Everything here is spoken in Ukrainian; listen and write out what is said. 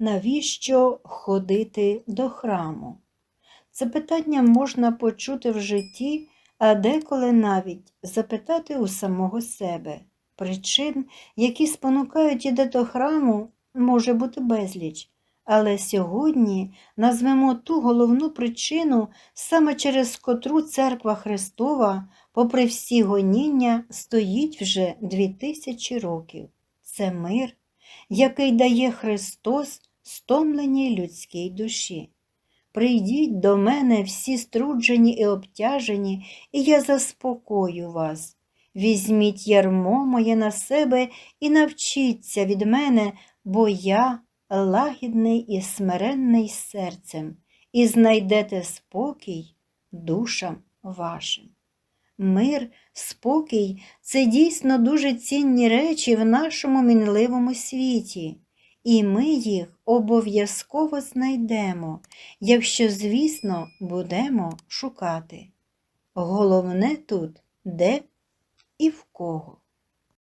Навіщо ходити до храму? Це питання можна почути в житті, а деколи навіть запитати у самого себе. Причин, які спонукають іде до храму, може бути безліч. Але сьогодні назвемо ту головну причину, саме через котру Церква Христова, попри всі гоніння, стоїть вже дві тисячі років. Це мир, який дає Христос стомленій людській душі. Прийдіть до мене всі струджені і обтяжені, і я заспокою вас. Візьміть ярмо моє на себе і навчіться від мене, бо я лагідний і смиренний серцем, і знайдете спокій душам вашим. Мир, спокій це дійсно дуже цінні речі в нашому мінливому світі, і ми їх обов'язково знайдемо, якщо, звісно, будемо шукати. Головне тут де і в кого.